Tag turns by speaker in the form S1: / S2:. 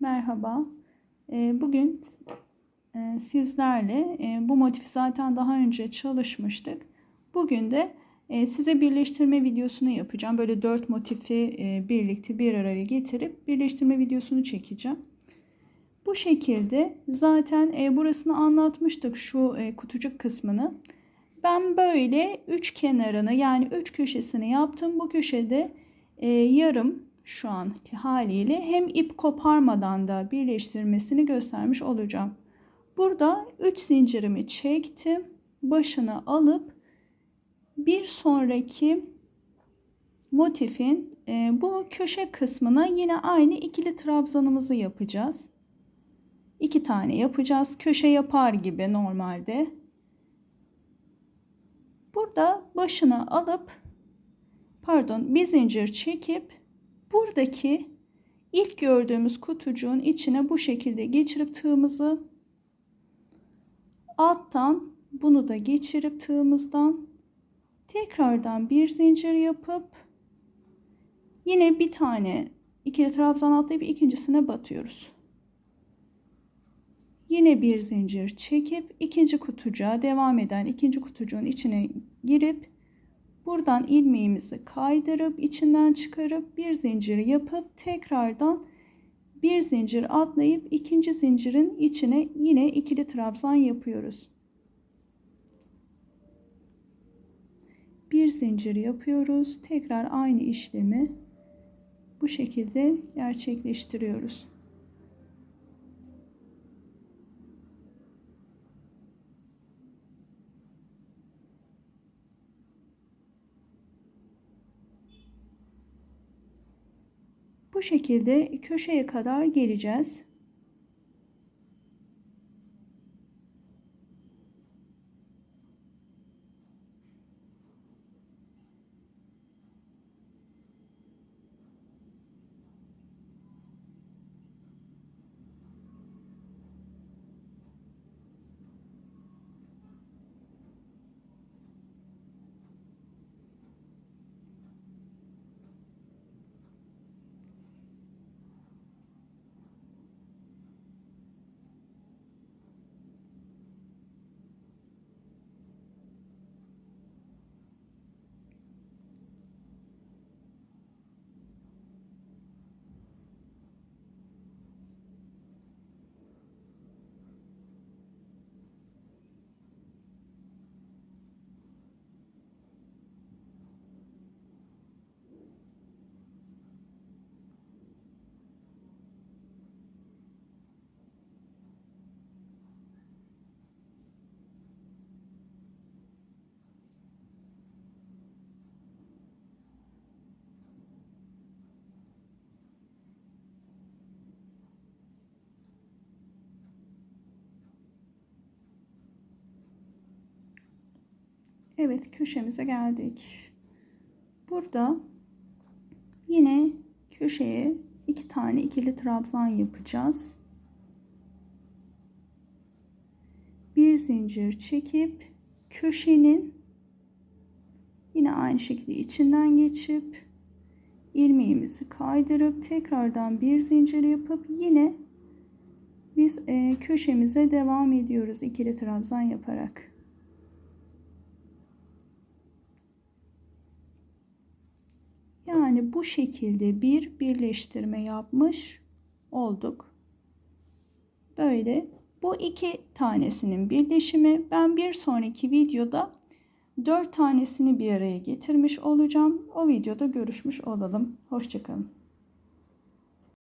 S1: Merhaba. Ee, Bugün e, sizlerle e, bu motifi zaten daha önce çalışmıştık. Bugün de e, size birleştirme videosunu yapacağım. Böyle dört motifi birlikte bir araya getirip birleştirme videosunu çekeceğim. Bu şekilde zaten burasını anlatmıştık şu kutucuk kısmını. Ben böyle üç kenarını yani üç köşesini yaptım. Bu köşede yarım şu anki haliyle hem ip koparmadan da birleştirmesini göstermiş olacağım. Burada 3 zincirimi çektim. Başını alıp bir sonraki motifin e, bu köşe kısmına yine aynı ikili trabzanımızı yapacağız. İki tane yapacağız. Köşe yapar gibi normalde. Burada başını alıp pardon bir zincir çekip buradaki ilk gördüğümüz kutucuğun içine bu şekilde geçirip tığımızı alttan bunu da geçirip tığımızdan tekrardan bir zincir yapıp yine bir tane ikili trabzan atlayıp ikincisine batıyoruz. Yine bir zincir çekip ikinci kutucuğa devam eden ikinci kutucuğun içine girip Buradan ilmeğimizi kaydırıp içinden çıkarıp bir zincir yapıp tekrardan bir zincir atlayıp ikinci zincirin içine yine ikili trabzan yapıyoruz. Bir zincir yapıyoruz. Tekrar aynı işlemi bu şekilde gerçekleştiriyoruz. Bu şekilde köşeye kadar geleceğiz. Evet köşemize geldik. Burada yine köşeye iki tane ikili trabzan yapacağız. Bir zincir çekip köşenin yine aynı şekilde içinden geçip ilmeğimizi kaydırıp tekrardan bir zincir yapıp yine biz e, köşemize devam ediyoruz ikili trabzan yaparak. Yani bu şekilde bir birleştirme yapmış olduk. Böyle bu iki tanesinin birleşimi. Ben bir sonraki videoda dört tanesini bir araya getirmiş olacağım. O videoda görüşmüş olalım. Hoşçakalın.